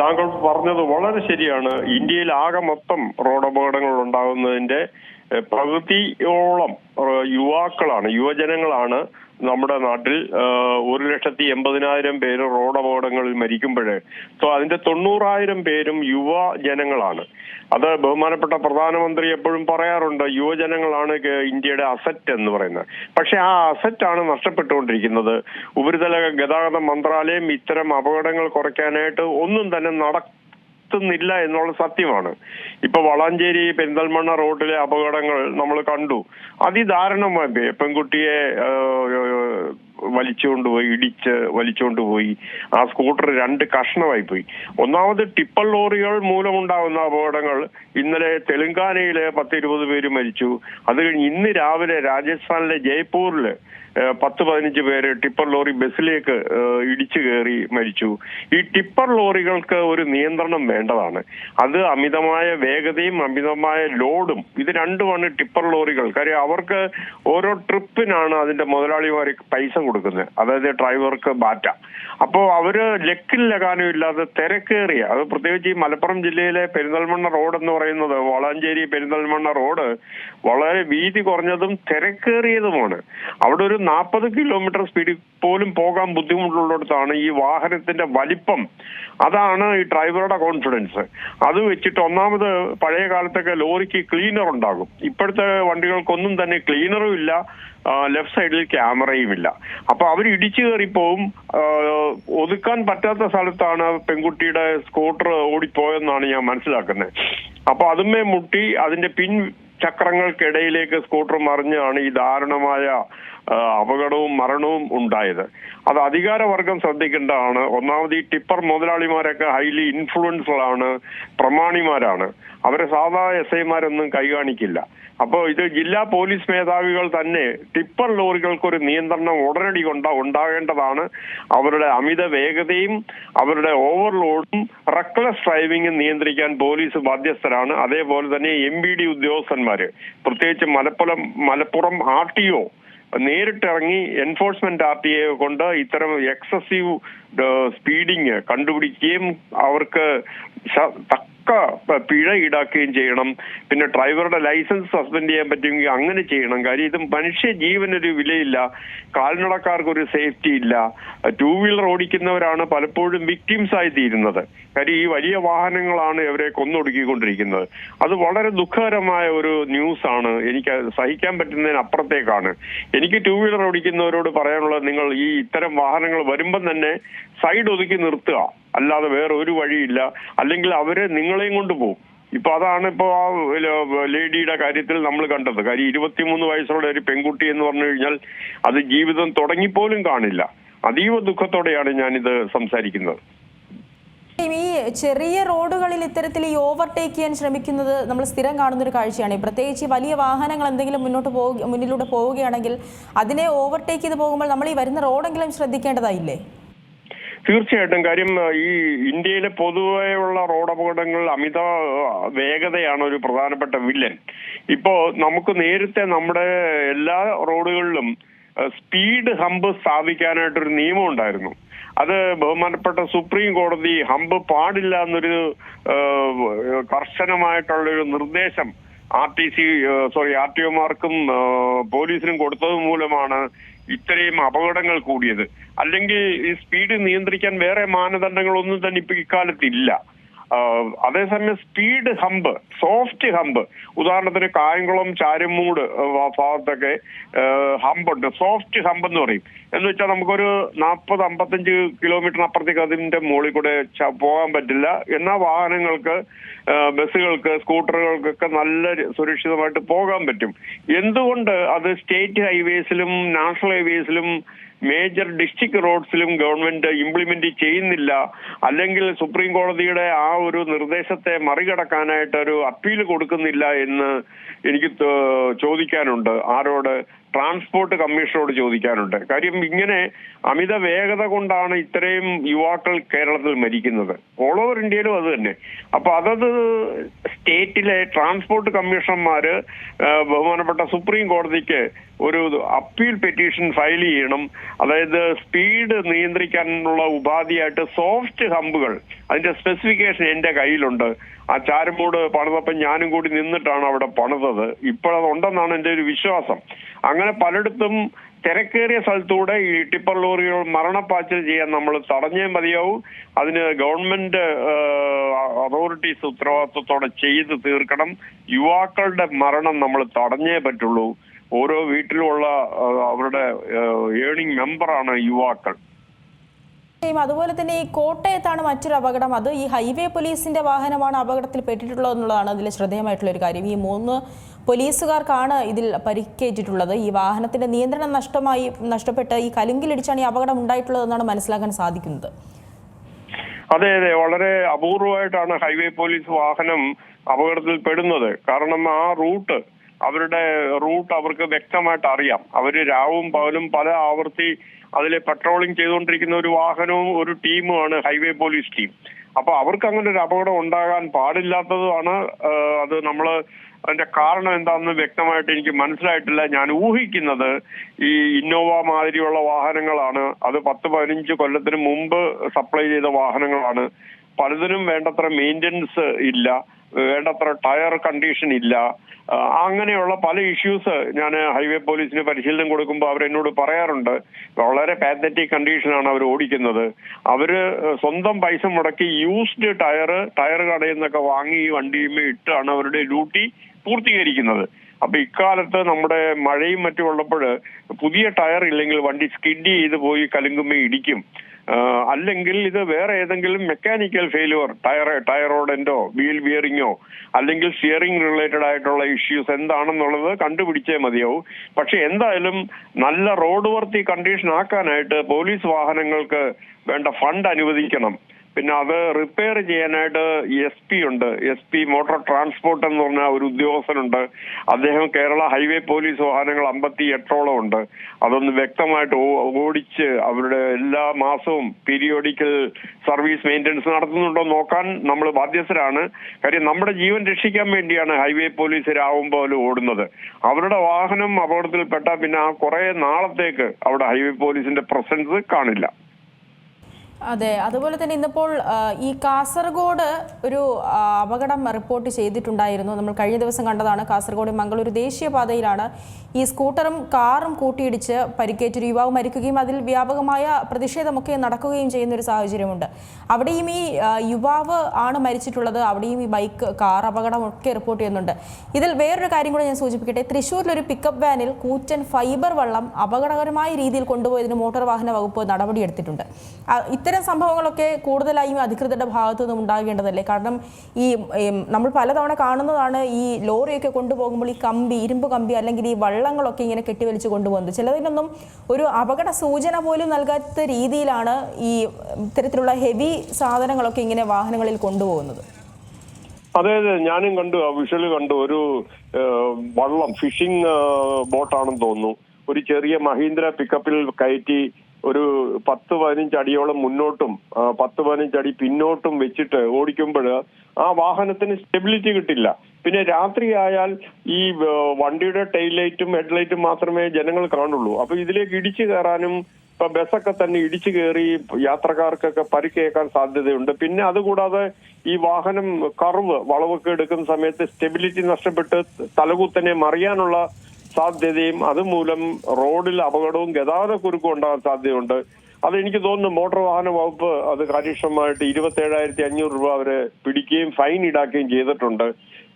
താങ്കൾ പറഞ്ഞത് വളരെ ശരിയാണ്. ഇന്ത്യയിൽ ആകെ മൊത്തം റോഡ് അപകടങ്ങൾ ഉണ്ടാകുന്നതിന്റെ പകുതിയോളം യുവാക്കളാണ് യുവജനങ്ങളാണ് നമ്മുടെ നാട്ടിൽ ഒരു ലക്ഷത്തി എൺപതിനായിരം പേര് റോഡ് അപകടങ്ങളിൽ മരിക്കുമ്പോഴേ. സോ അതിന്റെ തൊണ്ണൂറായിരം പേരും യുവജനങ്ങളാണ്. അത് ബഹുമാനപ്പെട്ട പ്രധാനമന്ത്രി എപ്പോഴും പറയാറുണ്ട് യുവജനങ്ങളാണ് ഇന്ത്യയുടെ അസറ്റ് എന്ന് പറയുന്നത്. പക്ഷെ ആ അസറ്റാണ് നഷ്ടപ്പെട്ടുകൊണ്ടിരിക്കുന്നത്. ഉപരിതല ഗതാഗത മന്ത്രാലയം ഇത്തരം അപകടങ്ങൾ കുറയ്ക്കാനായിട്ട് ഒന്നും തന്നെ നടത്തുന്നില്ല എന്നുള്ള സത്യമാണ്. ഇപ്പൊ വളാഞ്ചേരി പെരിന്തൽമണ്ണ റോഡിലെ അപകടങ്ങൾ നമ്മൾ കണ്ടു. അതിദാരുണമായി പോയി. പെൺകുട്ടിയെ വലിച്ചുകൊണ്ട് വലിച്ചുകൊണ്ടുപോയി ഇടിച്ച് വലിച്ചുകൊണ്ടുപോയി. ആ സ്കൂട്ടർ രണ്ട് കഷ്ണമായി പോയി ഒന്നാമത് ടിപ്പർ ലോറികൾ മൂലമുണ്ടാകുന്ന അപകടങ്ങൾ. ഇന്നലെ തെലങ്കാനയിലെ പത്ത് ഇരുപത് പേര് മരിച്ചു. അത് കഴിഞ്ഞ് ഇന്ന് രാവിലെ രാജസ്ഥാനിലെ ജയ്പൂരിൽ പത്ത് പതിനഞ്ച് പേര് ടിപ്പർ ലോറി ബസ്സിലേക്ക് ഇടിച്ചു കയറി മരിച്ചു. ഈ ടിപ്പർ ലോറികൾക്ക് ഒരു നിയന്ത്രണം വേണ്ടതാണ്. അത് അമിതമായ വേഗതയും അമിതമായ ലോഡും ഇത് രണ്ടുമാണ് ടിപ്പർ ലോറികൾ. കാര്യം അവർക്ക് ഓരോ ട്രിപ്പിനാണ് അതിന്റെ മുതലാളിമാർ പൈസ കൊടുക്കുന്നത്. അതായത് ഡ്രൈവർക്ക് ബാറ്റ. അപ്പോൾ അവർ ലക്കിൽ ലകാനും ഇല്ലാതെ തിരക്കേറിയ അത് പ്രത്യേകിച്ച് ഈ മലപ്പുറം ജില്ലയിലെ പെരിന്തൽമണ്ണ റോഡ് എന്ന് പറയുന്നത് വളാഞ്ചേരി പെരിന്തൽമണ്ണ റോഡ് വളരെ വീതി കുറഞ്ഞതും തിരക്കേറിയതുമാണ്. അവിടെ ഒരു നാൽപ്പത് കിലോമീറ്റർ സ്പീഡിൽ പോലും പോകാൻ ബുദ്ധിമുട്ടുള്ളിടത്താണ് ഈ വാഹനത്തിന്റെ വലിപ്പം. അതാണ് ഈ ഡ്രൈവറുടെ കോൺഫിഡൻസ്. അത് വെച്ചിട്ട് ഒന്നാമത് പഴയ കാലത്തൊക്കെ ലോറിക്ക് ക്ലീനർ ഉണ്ടാകും. ഇപ്പോഴത്തെ വണ്ടികൾക്കൊന്നും തന്നെ ക്ലീനറും ഇല്ല ലെഫ്റ്റ് സൈഡിൽ ക്യാമറയും ഇല്ല. അപ്പൊ അവർ ഇടിച്ചു കയറിപ്പോവും. ഒതുക്കാൻ പറ്റാത്ത സ്ഥലത്താണ് പെൺകുട്ടിയുടെ സ്കൂട്ടർ ഓടിപ്പോയെന്നാണ് ഞാൻ മനസ്സിലാക്കുന്നത്. അപ്പൊ അതുമേ മുട്ടി അതിന്റെ പിൻ ചക്രങ്ങൾക്കിടയിലേക്ക് സ്കൂട്ടർ മറിഞ്ഞാണ് ഈ ദാരുണമായ അപകടവും മരണവും ഉണ്ടായത്. അത് അധികാരവർഗം ശ്രദ്ധിക്കേണ്ടതാണ്. ഒന്നാമത് ഈ ടിപ്പർ മുതലാളിമാരൊക്കെ ഹൈലി ഇൻഫ്ലുവൻസറാണ് പ്രമാണിമാരാണ്. അവരെ സാധാ എസ് ഐമാരൊന്നും കൈകാണിക്കില്ല. അപ്പോൾ ഇത് ജില്ലാ പോലീസ് മേധാവികൾ തന്നെ ടിപ്പർ ലോറികൾക്ക് ഒരു നിയന്ത്രണം ഉടനടി കൊണ്ട ഉണ്ടാകേണ്ടതാണ്. അവരുടെ അമിത വേഗതയും അവരുടെ ഓവർലോഡും റെക്ലസ് ഡ്രൈവിംഗും നിയന്ത്രിക്കാൻ പോലീസ് ബാധ്യസ്ഥരാണ്. അതേപോലെ തന്നെ എം ബി ഡി ഉദ്യോഗസ്ഥന്മാര്. പ്രത്യേകിച്ച് Malappuram Malappuram R T O നേരിട്ടിറങ്ങി enforcement R T A കൊണ്ട് ഇത്തരം എക്സസീവ് സ്പീഡിങ് കണ്ടുപിടിക്കുകയും അവർക്ക് തക്ക പിഴ ഈടാക്കുകയും ചെയ്യണം. പിന്നെ ഡ്രൈവറുടെ ലൈസൻസ് സസ്പെൻഡ് ചെയ്യാൻ പറ്റുമെങ്കിൽ അങ്ങനെ ചെയ്യണം. കാര്യം ഇത് മനുഷ്യ ജീവനൊരു വിലയില്ല. കാൽനടക്കാർക്ക് ഒരു സേഫ്റ്റി ഇല്ല. ടൂ വീലർ ഓടിക്കുന്നവരാണ് പലപ്പോഴും വിക്ടിംസ് ആയി തീരുന്നത്. കാര്യം ഈ വലിയ വാഹനങ്ങളാണ് ഇവരെ കൊന്നൊടുക്കിക്കൊണ്ടിരിക്കുന്നത്. അത് വളരെ ദുഃഖകരമായ ഒരു ന്യൂസ് ആണ് എനിക്ക് സഹിക്കാൻ പറ്റുന്നതിന് അപ്പുറത്തേക്കാണ്. എനിക്ക് ടൂ വീലർ ഓടിക്കുന്നവരോട് പറയാനുള്ളത് നിങ്ങൾ ഈ ഇത്തരം വാഹനങ്ങൾ വരുമ്പം തന്നെ സൈഡ് ഒതുക്കി നിർത്തുക. അല്ലാതെ വേറെ ഒരു വഴിയില്ല. അല്ലെങ്കിൽ അവർ നിങ്ങളെയും കൊണ്ട് പോകും ഇപ്പൊ അതാണ് ഇപ്പൊ ആ ലേഡിയുടെ കാര്യത്തിൽ നമ്മൾ കണ്ടത്. കാര്യം ഇരുപത്തിമൂന്ന് വയസ്സുള്ള ഒരു പെൺകുട്ടി എന്ന് പറഞ്ഞു കഴിഞ്ഞാൽ അത് ജീവിതം തുടങ്ങിപ്പോലും കാണില്ല. അതീവ ദുഃഖത്തോടെയാണ് ഞാനിത് സംസാരിക്കുന്നത്. ഈ ചെറിയ റോഡുകളിൽ ഇത്തരത്തിൽ ഈ ഓവർടേക്ക് ചെയ്യാൻ ശ്രമിക്കുന്നത് നമ്മൾ സ്ഥിരം കാണുന്ന ഒരു കാഴ്ചയാണ് പ്രത്യേകിച്ച് വലിയ വാഹനങ്ങൾ എന്തെങ്കിലും മുന്നോട്ട് പോകുക മുന്നിലൂടെ പോവുകയാണെങ്കിൽ അതിനെ ഓവർടേക്ക് ചെയ്ത് പോകുമ്പോൾ നമ്മൾ ഈ വരുന്ന റോഡെങ്കിലും ശ്രദ്ധിക്കേണ്ടതായില്ലേ? തീർച്ചയായിട്ടും കാര്യം ഈ ഇന്ത്യയിലെ പൊതുവെയുള്ള റോഡ് അപകടങ്ങൾ അമിത വേഗതയാണ് ഒരു പ്രധാനപ്പെട്ട വില്ലൻ. ഇപ്പോ നമുക്ക് നേരത്തെ നമ്മുടെ എല്ലാ റോഡുകളിലും സ്പീഡ് ഹമ്പ് സ്ഥാപിക്കാനായിട്ടൊരു നിയമം ഉണ്ടായിരുന്നു. അത് ബഹുമാനപ്പെട്ട സുപ്രീം കോടതി ഹമ്പ് പാടില്ല എന്നൊരു കർശനമായിട്ടുള്ള കർശനമായിട്ടുള്ളൊരു നിർദ്ദേശം R T C sorry R T ഒമാർക്കും പോലീസിനും കൊടുത്തത് മൂലമാണ് ഇത്രയും അപകടങ്ങൾ കൂടിയത്. അല്ലെങ്കിൽ ഈ സ്പീഡ് നിയന്ത്രിക്കാൻ വേറെ മാനദണ്ഡങ്ങളൊന്നും തന്നെ ഇപ്പൊ ഇക്കാലത്ത് ഇല്ല. ആഹ് അതേസമയം സ്പീഡ് ഹമ്പ് സോഫ്റ്റ് ഹമ്പ് ഉദാഹരണത്തിന് കായംകുളം ചാരുമൂട് ഭാഗത്തൊക്കെ ഹമ്പുണ്ട് സോഫ്റ്റ് ഹമ്പ് എന്ന് പറയും. എന്ന് വെച്ചാൽ നമുക്കൊരു നാൽപ്പത് അമ്പത്തഞ്ച് കിലോമീറ്റർ അപ്പുറത്തേക്ക് അതിന്റെ മുകളിൽ കൂടെ പോകാൻ പറ്റില്ല. എന്നാൽ വാഹനങ്ങൾക്ക് ബസ്സുകൾക്ക് സ്കൂട്ടറുകൾക്കൊക്കെ നല്ല സുരക്ഷിതമായിട്ട് പോകാൻ പറ്റും. എന്തുകൊണ്ട് അത് സ്റ്റേറ്റ് ഹൈവേസിലും നാഷണൽ ഹൈവേസിലും മേജർ ഡിസ്ട്രിക്ട് റോഡ്സിലും ഗവൺമെന്റ് ഇംപ്ലിമെന്റ് ചെയ്യുന്നില്ല. അല്ലെങ്കിൽ സുപ്രീം കോടതിയുടെ ആ ഒരു നിർദ്ദേശത്തെ മറികടക്കാനായിട്ട് ഒരു അപ്പീൽ കൊടുക്കുന്നില്ല എന്ന് എനിക്ക് ചോദിക്കാനുണ്ട്. ആരോട്? ട്രാൻസ്പോർട്ട് കമ്മീഷനോട് ചോദിക്കാനുണ്ട്. കാര്യം ഇങ്ങനെ അമിത വേഗത കൊണ്ടാണ് ഇത്രയും യുവാക്കൾ കേരളത്തിൽ മരിക്കുന്നത്. ഓൾ ഓവർ ഇന്ത്യയിലും അത് തന്നെ. അപ്പൊ അതത് സ്റ്റേറ്റിലെ ട്രാൻസ്പോർട്ട് കമ്മീഷണർമാര് ബഹുമാനപ്പെട്ട സുപ്രീം കോടതിക്ക് ഒരു അപ്പീൽ പെറ്റീഷൻ ഫയൽ ചെയ്യണം. അതായത് സ്പീഡ് നിയന്ത്രിക്കാനുള്ള ഉപാധിയായിട്ട് സോഫ്റ്റ് ഹമ്പുകൾ അതിന്റെ സ്പെസിഫിക്കേഷൻ എന്റെ കയ്യിലുണ്ട്. ആ ചാരമൂട് പണിതപ്പം ഞാനും കൂടി നിന്നിട്ടാണ് അവിടെ പണിതത്. ഇപ്പോഴത് ഉണ്ടെന്നാണ് എന്റെ ഒരു വിശ്വാസം. അങ്ങനെ പലയിടത്തും തിരക്കേറിയ സ്ഥലത്തൂടെ ഈ ടിപ്പർ ലോറികൾ മരണപ്പാച്ചിൽ ചെയ്യാൻ നമ്മൾ തടഞ്ഞേ മതിയാവും. അതിന് ഗവൺമെന്റ് അതോറിറ്റീസ് ഉത്തരവാദിത്വത്തോടെ ചെയ്ത് തീർക്കണം. യുവാക്കളുടെ മരണം നമ്മൾ തടഞ്ഞേ പറ്റുള്ളൂ. ഓരോ വീട്ടിലുമുള്ള അവരുടെ ഏണിംഗ് മെമ്പറാണ് യുവാക്കൾ. അതുപോലെ തന്നെ ഈ കോട്ടയത്താണ് മറ്റൊരു അപകടം. അത് ഈ ഹൈവേ പോലീസിന്റെ വാഹനമാണ് അപകടത്തിൽ പെട്ടിട്ടുള്ളത് എന്നുള്ളതാണ് അതിൽ ശ്രദ്ധേയമായിട്ടുള്ള ഒരു കാര്യം. ഈ മൂന്ന് പോലീസുകാർക്കാണ് ഇതിൽ പരിക്കേറ്റിട്ടുള്ളത്. ഈ വാഹനത്തിന്റെ നിയന്ത്രണം നഷ്ടമായി നഷ്ടപ്പെട്ട് ഈ കലുങ്കിലിടിച്ചാണ് ഈ അപകടം ഉണ്ടായിട്ടുള്ളതെന്നാണ് മനസ്സിലാക്കാൻ സാധിക്കുന്നത്. അതെ അതെ. വളരെ അപൂർവമായിട്ടാണ് ഹൈവേ പോലീസ് വാഹനം അപകടത്തിൽ പെടുന്നത്. കാരണം ആ റൂട്ട് അവരുടെ റൂട്ട് അവർക്ക് വ്യക്തമായിട്ട് അറിയാം. അവർ രാവും പകലും പല ആവർത്തി അതിലെ പെട്രോളിംഗ് ചെയ്തുകൊണ്ടിരിക്കുന്ന ഒരു വാഹനവും ഒരു ടീമുമാണ് ഹൈവേ പോലീസ് ടീം അപ്പൊ അവർക്ക് അങ്ങനെ ഒരു അപകടം ഉണ്ടാകാൻ പാടില്ലാത്തതുമാണ് അത് നമ്മൾ അതിന്റെ കാരണം എന്താണെന്ന് വ്യക്തമായിട്ട് എനിക്ക് മനസ്സിലായിട്ടില്ല. ഞാൻ ഊഹിക്കുന്നത് ഈ ഇന്നോവ മാതിരിയുള്ള വാഹനങ്ങളാണ്. അത് പത്ത് പതിനഞ്ച് കൊല്ലത്തിന് മുമ്പ് സപ്ലൈ ചെയ്ത വാഹനങ്ങളാണ്. പലതിനും വേണ്ടത്ര മെയിന്റനൻസ് ഇല്ല. വേണ്ടത്ര ടയർ കണ്ടീഷൻ ഇല്ല. അങ്ങനെയുള്ള പല ഇഷ്യൂസ് ഞാൻ ഹൈവേ പോലീസിന് പരിശീലനം കൊടുക്കുമ്പോൾ അവരെന്നോട് പറയാറുണ്ട്. വളരെ പാത്തറ്റിക് കണ്ടീഷനാണ് അവർ ഓടിക്കുന്നത്. അവർ സ്വന്തം പൈസ മുടക്കി യൂസ്ഡ് ടയർ ടയർ കടയിൽ നിന്നൊക്കെ വാങ്ങി ഈ വണ്ടിയുമേ ഇട്ടാണ് അവരുടെ ഡ്യൂട്ടി. പൂർത്തീകരിക്കുന്നത്. അപ്പൊ ഇക്കാലത്ത് നമ്മുടെ മഴയും മറ്റും ഉള്ളപ്പോൾ പുതിയ ടയർ ഇല്ലെങ്കിൽ വണ്ടി സ്കിഡ് ചെയ്ത് പോയി കലുങ്കുമ്മ ഇടിക്കും. അല്ലെങ്കിൽ ഇത് വേറെ ഏതെങ്കിലും മെക്കാനിക്കൽ ഫെയിലുവർ ടയർ ടയറോഡന്റോ വീൽ ബിയറിങ്ങോ അല്ലെങ്കിൽ സ്റ്റിയറിംഗ് റിലേറ്റഡ് ആയിട്ടുള്ള ഇഷ്യൂസ് എന്താണെന്നുള്ളത് കണ്ടുപിടിച്ചേ മതിയാവും. പക്ഷെ എന്തായാലും നല്ല റോഡ് വർത്തി കണ്ടീഷൻ ആക്കാനായിട്ട് പോലീസ് വാഹനങ്ങൾക്ക് വേണ്ട ഫണ്ട് അനുവദിക്കണം. പിന്നെ അത് റിപ്പയർ ചെയ്യാനായിട്ട് എസ് പി ഉണ്ട്. എസ് പി മോട്ടോർ ട്രാൻസ്പോർട്ട് എന്ന് പറഞ്ഞ ഒരു ഉദ്യോഗസ്ഥനുണ്ട്. അദ്ദേഹം കേരള ഹൈവേ പോലീസ് വാഹനങ്ങൾ അമ്പത്തി എട്ടോളം ഉണ്ട്. അതൊന്ന് വ്യക്തമായിട്ട് ഓടിച്ച് അവരുടെ എല്ലാ മാസവും പീരിയോഡിക്കൽ സർവീസ് മെയിന്റനൻസ് നടത്തുന്നുണ്ടോ നോക്കാൻ നമ്മൾ ബാധ്യസ്ഥരാണ്. കാര്യം നമ്മുടെ ജീവൻ രക്ഷിക്കാൻ വേണ്ടിയാണ് ഹൈവേ പോലീസ് രാവുമ്പോൾ ഓടുന്നത്. അവരുടെ വാഹനം അപകടത്തിൽപ്പെട്ടാൽ പിന്നെ ആ കുറേ നാളത്തേക്ക് അവിടെ ഹൈവേ പോലീസിന്റെ പ്രസൻസ് കാണില്ല. അതെ അതുപോലെ തന്നെ ഇന്നിപ്പോൾ ഈ കാസർഗോഡ് ഒരു അപകടം റിപ്പോർട്ട് ചെയ്തിട്ടുണ്ടായിരുന്നു. നമ്മൾ കഴിഞ്ഞ ദിവസം കണ്ടതാണ് കാസർഗോഡ് മംഗളൂരു ദേശീയപാതയിലാണ് ഈ സ്കൂട്ടറും കാറും കൂട്ടിയിടിച്ച് പരിക്കേറ്റൊരു യുവാവ് മരിക്കുകയും അതിൽ വ്യാപകമായ പ്രതിഷേധമൊക്കെ നടക്കുകയും ചെയ്യുന്ന ഒരു സാഹചര്യമുണ്ട്. അവിടെയും ഈ യുവാവ് ആണ് മരിച്ചിട്ടുള്ളത്. അവിടെയും ഈ ബൈക്ക് കാർ അപകടമൊക്കെ റിപ്പോർട്ട് ചെയ്യുന്നുണ്ട്. ഇതിൽ വേറൊരു കാര്യം കൂടെ ഞാൻ സൂചിപ്പിക്കട്ടെ. തൃശ്ശൂരിലൊരു പിക്കപ്പ് വാനിൽ കൂറ്റൻ ഫൈബർ വള്ളം അപകടകരമായ രീതിയിൽ കൊണ്ടുപോയതിന് മോട്ടോർ വാഹന വകുപ്പ് നടപടിയെടുത്തിട്ടുണ്ട്. ആ, ഇത്തരം സംഭവങ്ങളൊക്കെ കൂടുതലായും അധികൃതരുടെ ഭാഗത്തു നിന്നും ഉണ്ടാകേണ്ടതല്ലേ? കാരണം ഈ നമ്മൾ പലതവണ കാണുന്നതാണ് ഈ ലോറിയൊക്കെ കൊണ്ടുപോകുമ്പോൾ ഈ കമ്പി ഇരുമ്പ് കമ്പി അല്ലെങ്കിൽ ഈ വള്ളങ്ങളൊക്കെ ഇങ്ങനെ കെട്ടിവലിച്ച് കൊണ്ടുപോകുന്നത്. ചിലതിനൊന്നും ഒരു അപകട സൂചന പോലും നൽകാത്ത രീതിയിലാണ് ഈ ഇത്തരത്തിലുള്ള ഹെവി സാധനങ്ങളൊക്കെ ഇങ്ങനെ വാഹനങ്ങളിൽ കൊണ്ടുപോകുന്നത്. അതെ അതെ. ഞാനും കണ്ടു ആ വിഷ്വൽ കണ്ടു. ഒരു വള്ളം ഫിഷിംഗ് ബോട്ടാണെന്ന് തോന്നുന്നു. ഒരു ചെറിയ മഹീന്ദ്ര പിക്കപ്പിൽ കയറ്റി ഒരു പത്ത് പതിനഞ്ച് അടിയോളം മുന്നോട്ടും പത്ത് അടി പിന്നോട്ടും വെച്ചിട്ട് ഓടിക്കുമ്പോൾ ആ വാഹനത്തിന് സ്റ്റെബിലിറ്റി കിട്ടില്ല. പിന്നെ രാത്രി ആയാൽ ഈ വണ്ടിയുടെ ടെയിൽ ലൈറ്റും ഹെഡ് ലൈറ്റും മാത്രമേ ജനങ്ങൾ കാണുള്ളൂ. അപ്പൊ ഇതിലേക്ക് ഇടിച്ചു കയറാനും ഇപ്പൊ ബസ്സൊക്കെ തന്നെ ഇടിച്ചു കയറി യാത്രക്കാർക്കൊക്കെ പരിക്കേക്കാൻ സാധ്യതയുണ്ട്. പിന്നെ അതുകൂടാതെ ഈ വാഹനം കർവ് വളവൊക്കെ എടുക്കുന്ന സമയത്ത് സ്റ്റെബിലിറ്റി നഷ്ടപ്പെട്ട് തലകുത്തനെ മറിയാനുള്ള സാധ്യതയും അതുമൂലം റോഡിൽ അപകടവും ഗതാഗത കുരുക്കും ഉണ്ടാകാൻ സാധ്യതയുണ്ട്. അത് എനിക്ക് തോന്നുന്നു മോട്ടോർ വാഹന വകുപ്പ് അത് കാര്യക്ഷമമായിട്ട് ഇരുപത്തി ഏഴായിരത്തി അഞ്ഞൂറ് രൂപ അവരെ പിടിക്കുകയും ഫൈൻ ഈടാക്കുകയും ചെയ്തിട്ടുണ്ട്.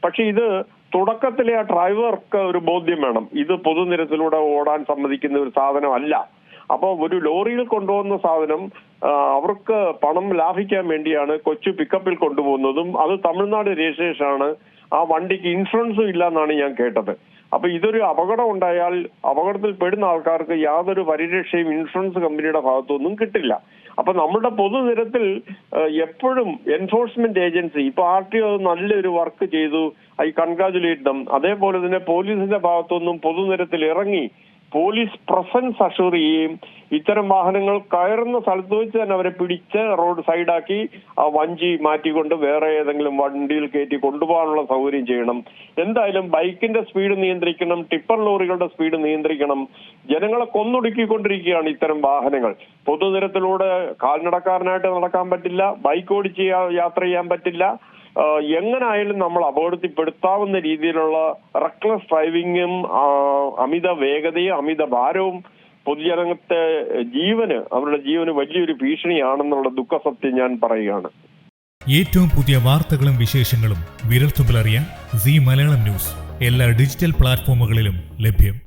പക്ഷെ ഇത് തുടക്കത്തിലെ ആ ഡ്രൈവർക്ക് ഒരു ബോധ്യം വേണം. ഇത് പൊതുനിരത്തിലൂടെ ഓടാൻ സമ്മതിക്കുന്ന ഒരു സാധനമല്ല. അപ്പൊ ഒരു ലോറിയിൽ കൊണ്ടുപോകുന്ന സാധനം അവർക്ക് പണം ലാഭിക്കാൻ വേണ്ടിയാണ് കൊച്ചു പിക്കപ്പിൽ കൊണ്ടുപോകുന്നതും അത് തമിഴ്നാട് രജിസ്ട്രേഷൻ ആണ് ആ വണ്ടിക്ക് ഇൻഷുറൻസും ഇല്ല എന്നാണ് ഞാൻ കേട്ടത്. അപ്പൊ ഇതൊരു അപകടം ഉണ്ടായാൽ അപകടത്തിൽ പെടുന്ന ആൾക്കാർക്ക് യാതൊരു പരിരക്ഷയും ഇൻഷുറൻസ് കമ്പനിയുടെ ഭാഗത്തൊന്നും കിട്ടില്ല. അപ്പൊ നമ്മുടെ പൊതുനിരത്തിൽ എപ്പോഴും എൻഫോഴ്സ്മെന്റ് ഏജൻസി ഇപ്പൊ ആർ ടി ഒ നല്ലൊരു വർക്ക് ചെയ്തു ഐ കൺഗ്രാചുലേറ്റ് ദം. അതേപോലെ തന്നെ പോലീസിന്റെ ഭാഗത്തുനിന്നും പൊതുനിരത്തിൽ ഇറങ്ങി പോലീസ് പ്രസൻസ് അഷൂർ ചെയ്യുകയും ഇത്തരം വാഹനങ്ങൾ കയറുന്ന സ്ഥലത്ത് വെച്ച് തന്നെ അവരെ പിടിച്ച് റോഡ് സൈഡാക്കി ആ വഞ്ചി മാറ്റിക്കൊണ്ട് വേറെ ഏതെങ്കിലും വണ്ടിയിൽ കയറ്റി കൊണ്ടുപോകാനുള്ള സൗകര്യം ചെയ്യണം. എന്തായാലും ബൈക്കിന്റെ സ്പീഡ് നിയന്ത്രിക്കണം ടിപ്പർ ലോറികളുടെ സ്പീഡ് നിയന്ത്രിക്കണം. ജനങ്ങളെ കൊന്നൊടുക്കിക്കൊണ്ടിരിക്കുകയാണ് ഇത്തരം വാഹനങ്ങൾ. പൊതുനിരത്തിലൂടെ കാൽനടക്കാരനായിട്ട് നടക്കാൻ പറ്റില്ല ബൈക്ക് ഓടിച്ച് യാത്ര ചെയ്യാൻ പറ്റില്ല. എങ്ങനായാലും നമ്മൾ അപകടത്തിൽപ്പെടുത്താവുന്ന രീതിയിലുള്ള റെക്ലസ് ഡ്രൈവിങ്ങും അമിത വേഗതയും അമിത ഭാരവും പൊതുജനത്തെ ജീവന് അവരുടെ ജീവന് വലിയൊരു ഭീഷണിയാണെന്നുള്ള ദുഃഖസത്യം ഞാൻ പറയുകയാണ്. ഏറ്റവും പുതിയ വാർത്തകളും വിശേഷങ്ങളും വിരൽത്തുമ്പിലറിയാൻ സി മലയാളം ന്യൂസ് എല്ലാ ഡിജിറ്റൽ പ്ലാറ്റ്ഫോമുകളിലും ലഭ്യം.